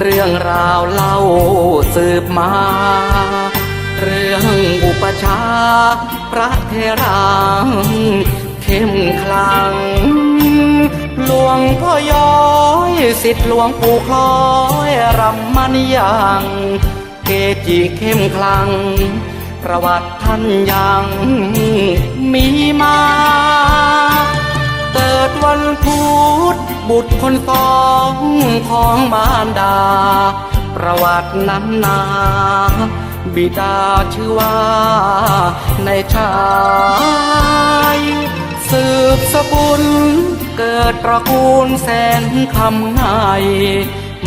เรื่องราวเล่าสืบมา เรื่องอุปชาพระเทราเข้มขลัง หลวงพ่อย้อยสิทธิหลวงปู่คล้อยรำมันยังเกจิเข้มขลัง ประวัติท่านยังมีมา เกิดวันพุธบุตรคนสองของมารดา ประวัตินั้นนาบิดาชื่อว่าในชายสืบสกุลเกิดตระกูลแสนคำง่าย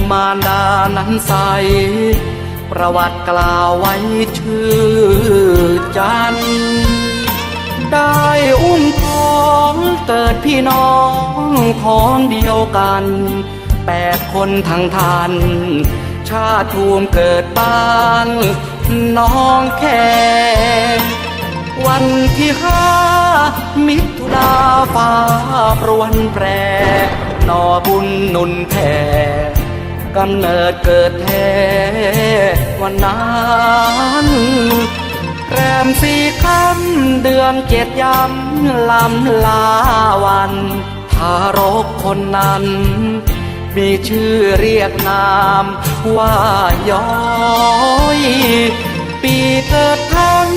มารดานั้นใส ประวัติกล่าวไว้ชื่อจันได้อุ้ม เกิดพี่น้องท้องเดียวกันแปดคนทั้งทันชาติภูมิเกิดบ้านน้องแค่วันที่ห้ามิถุนาฟ้าปรวนแปรนอบุญนุนแผ่กำเนิดเกิดแท้วันนั้น มสี่คำเดือนเจ็ดยำลำลาวันทารกคนนั้น มีชื่อเรียกนามว่าย้อยปีเกิดท่าน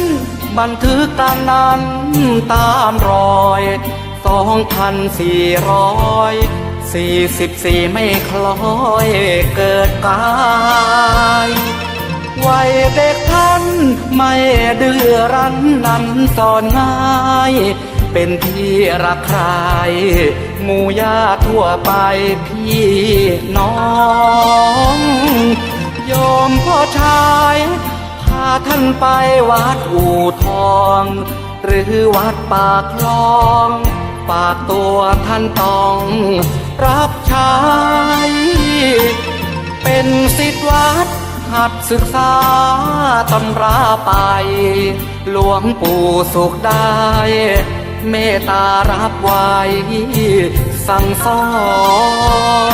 บันทึกตามนั้นตามรอยสองพันสี่ร้อยสี่สิบสี่ไม่คล้อยเกิดกายวัยเด็ก ไม่ดื้อรั้นนั้นสอนง่าย เป็นที่รักใครหมู่ญาติทั่วไปพี่น้องโยมพ่อชายพาท่านไปวัดอู่ทอง หรือวัดปากคลองฝากตัวท่านต้องรับใช้เป็นสิทธิวัด หัดศึกษาตำราไป หลวงปู่สุขได้ เมตตารับไว้ สั่งสอ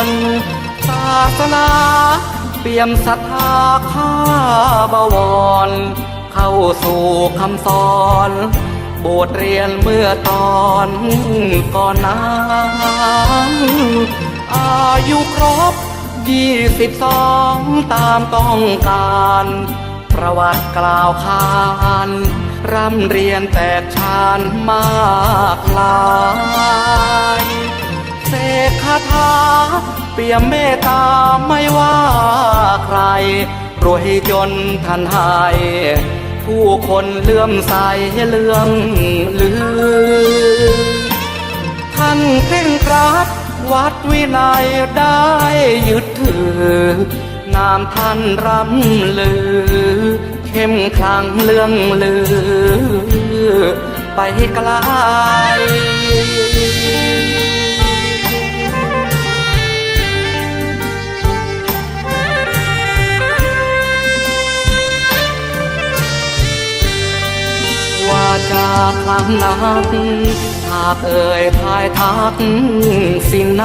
นศาสนาเปี่ยมศรัทธาข้าบวร เข้าสู่คำสอนบทเรียนเมื่อตอนก่อนนั้นอายุครบ ยี่สิบสองตามต้องการ ประวัติกล่าวขานร่ำเรียนแตกชานมากลายเสกคาถาเปี่ยมเมตตาไม่ว่าใคร รวยจนทันหาย ผู้คนเลื่อมใสเลื่อมลือ ท่านเคร่งครัด วัดวินัยได้ยึดถือนามท่านรำลือ เข้มขลังเรื่องลือ ไปไกล ครั้งนั้นหากเอ่ยทายทักสิ่งไหน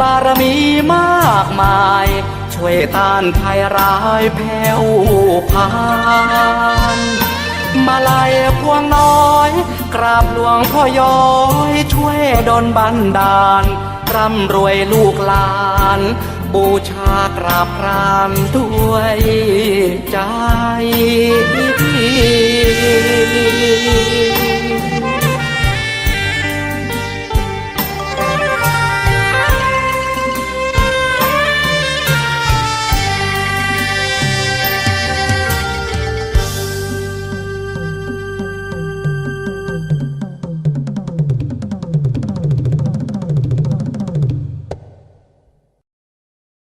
บารมีมากมาย ช่วยต้านภัยร้ายแผ่วพานมาลายพวงน้อย กราบหลวงพ่อย้อย ช่วยดลบันดาลร่ำรวยลูกหลาน บูชากราบรานด้วยใจ